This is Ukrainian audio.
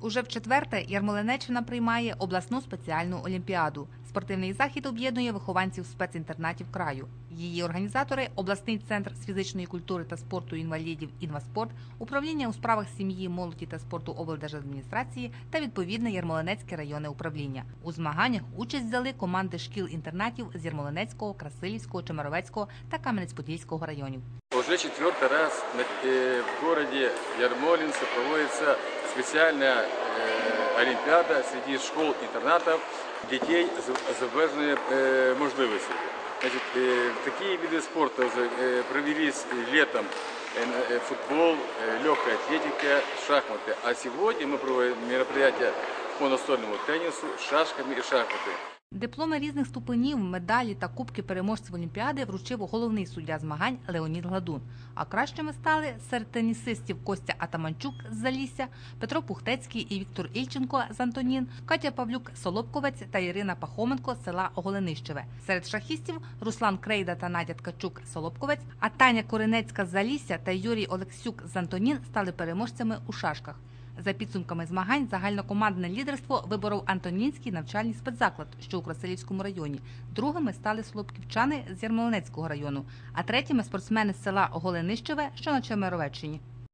Уже в четверте Ярмолинеччина приймає обласну спеціальну олімпіаду. Спортивний захід об'єднує вихованців спецінтернатів краю. Її організатори обласний центр з фізичної культури та спорту інвалідів «Інваспорт», управління у справах сім'ї, молоді та спорту облдержадміністрації та відповідне Ярмолинецьке районне управління. У змаганнях участь взяли команди шкіл-інтернатів з Ярмолинецького, Красилівського, Чемеровецького та Кам'янець-Подільського районів. Уже четвертый раз э, в городе Ярмолинце проводится специальная э, олимпиада среди школ-интернатов детей з обмеженою э, такие виды спорта уже э, провелись летом. Футбол, легкая атлетика, шахматы. А сегодня мы проводим мероприятия по настольному теннису, шашками и шахматы. Дипломи різних ступенів, медалі та кубки переможців Олімпіади вручив головний суддя змагань Леонід Гладун. А кращими стали серед тенісистів Костя Атаманчук з Залісся, Петро Пухтецький і Віктор Ільченко з Антонін, Катя Павлюк Солобковець та Ірина Пахоменко з села Оголенищеве. Серед шахістів Руслан Крейда та Надя Ткачук Солобковець, а Таня Коренецька з Залісся та Юрій Олексюк з Антонін стали переможцями у шашках. За підсумками змагань загальнокомандне лідерство виборов Антонінський навчальний спецзаклад, що у Красилівському районі. Другими стали Солопківчани з Ярмолинецького району, а третіми спортсмени з села Голенищеве, що на Чемеровеччині.